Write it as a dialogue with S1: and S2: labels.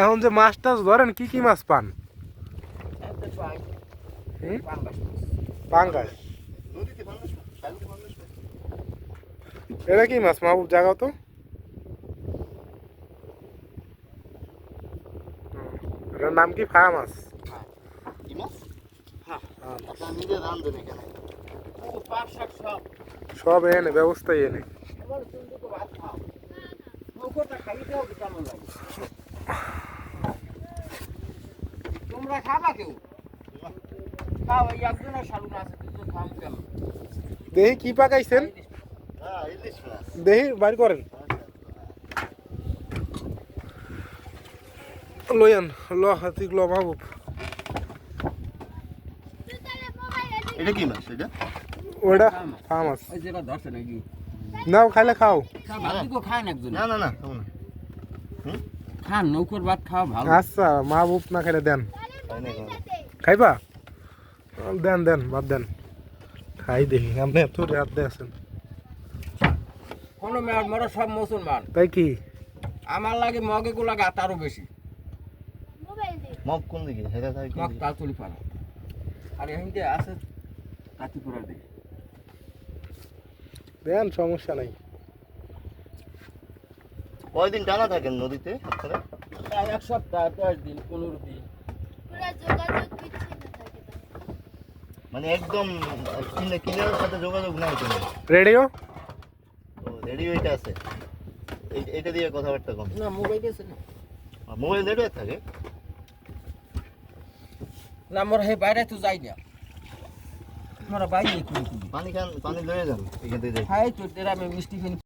S1: এখন যে মাছ টাছ ধরেন কি কি মাছ পান?
S2: পাঙ্গাস।
S1: এটা কি মাছ মাহবুব জাগাও তো। এটার নাম কি? ফায়া মাছ। হ্যাঁ।
S2: সব।
S1: সব এনে ব্যবস্থাই এনে।
S2: তোমরা খাবা কেউ? খাও এই একজনের সালুন আছে দুজন খাম কেন?
S1: দেহি কি পাকাইছেন?
S3: হ্যাঁ ইলিশ মাছ।
S1: দেহি বাইর করেন। লইয়ান ল হাতিক ল মাহবুব
S3: এটা কি মাছ এটা?
S1: ওটা ফায়া মাছ
S2: ওই যেটা ধরছে নাকি?
S1: নাও খাইলে খাও।
S2: ভাত খান একজন।
S3: না না না খাব না।
S2: খান নৌকোর ভাত খাওয়া ভালো।
S1: আচ্ছা মাহবুব না খাইলে দেন। খাইবা? দেন দেন বাদ দেন। খাই দেখি আপনি এত রাত আছেন।
S2: কোনো মেয়ের মরা সব মুসলমান।
S1: তাই কি?
S2: আমার লাগে মগে গুলা গা তারও বেশি।
S3: মগ কোন দিকে? হেরা থাকে
S2: মগ
S3: দিকে?
S2: তালতলি পাড়া। আর এখানতে আছে কাতিপুরার দিকে
S1: দেন সমস্যা নাই।
S3: কয়দিন টানা থাকেন নদীতে আপনারা?
S2: এক সপ্তাহ দশ দিন পনেরো দিন।
S4: পুরা যোগাযোগ বিচ্ছিন্ন থাকে তখন।
S3: মানে একদম কিনে কিনার সাথে যোগাযোগ নাই কোনো।
S1: রেডিও?
S3: ও রেডিও এটা আছে। এই- এইটা দিয়ে কথাবার্তা কম।
S2: না মোবাইল আছে না।
S3: মোবাইল নেটওয়ার্ক থাকে?
S2: না মোর হে বাইরে তো যাই না। মোরা বাইরে
S3: পানি খান পানি লয়ে যান এখান থেকে
S2: আমি মিষ্টি খানি